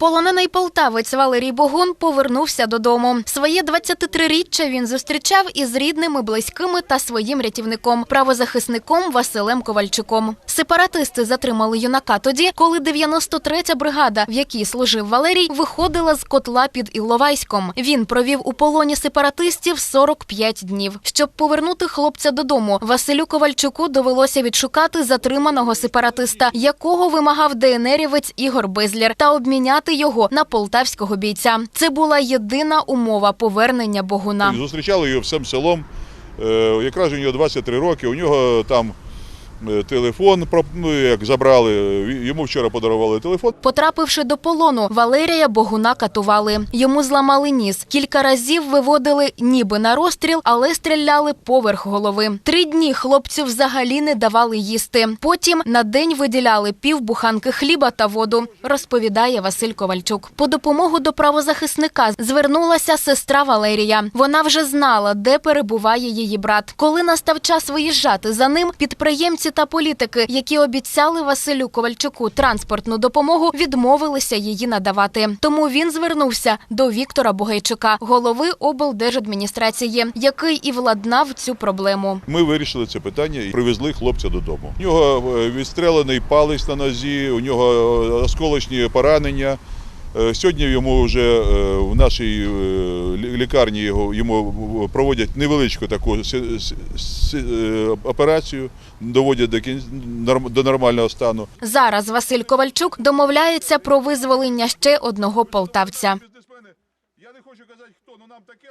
Полонений полтавець Валерій Богун повернувся додому. Своє 23-річчя він зустрічав із рідними, близькими та своїм рятівником, правозахисником Василем Ковальчуком. Сепаратисти затримали юнака тоді, коли 93-я бригада, в якій служив Валерій, виходила з котла під Іловайськом. Він провів у полоні сепаратистів 45 днів. Щоб повернути хлопця додому, Василю Ковальчуку довелося відшукати затриманого сепаратиста, якого вимагав ДНРівець Ігор Безлєр, та обміняти його на полтавського бійця. Це була єдина умова повернення Богуна. Зустрічали його всім селом. Е, Якраз у нього 23 роки, у нього там телефон, проп- ну, як забрали, е, йому вчора подарували телефон. Потрапивши до полону, Валерія Богуна катували. Йому зламали ніс. Кілька разів виводили ніби на розстріл, але стріляли поверх голови. Три дні хлопцю взагалі не давали їсти. Потім на день виділяли пів буханки хліба та воду, розповідає Василь Ковальчук. По допомогу до правозахисника звернулася сестра Валерія. Вона вже знала, де перебуває її брат. Коли настав час виїжджати за ним, підприємці та політики, які обіцяли Василю Ковальчуку транспортну допомогу, відмовилися її надавати. Тому він звернувся до Віктора Бугайчука, голови облдержадміністрації, який і владнав цю проблему. Ми вирішили це питання і привезли хлопця додому. У нього е, відстрелений палець на нозі, у нього е, осколочні поранення. Е, Сьогодні йому вже е, в нашій е, лі- лікарні його йому проводять невеличку таку операцію, доводять до кін- до нормального стану. Зараз Василь Ковальчук домовляється про визволення ще одного полтавця. Я не хочу казати хто, ну нам таке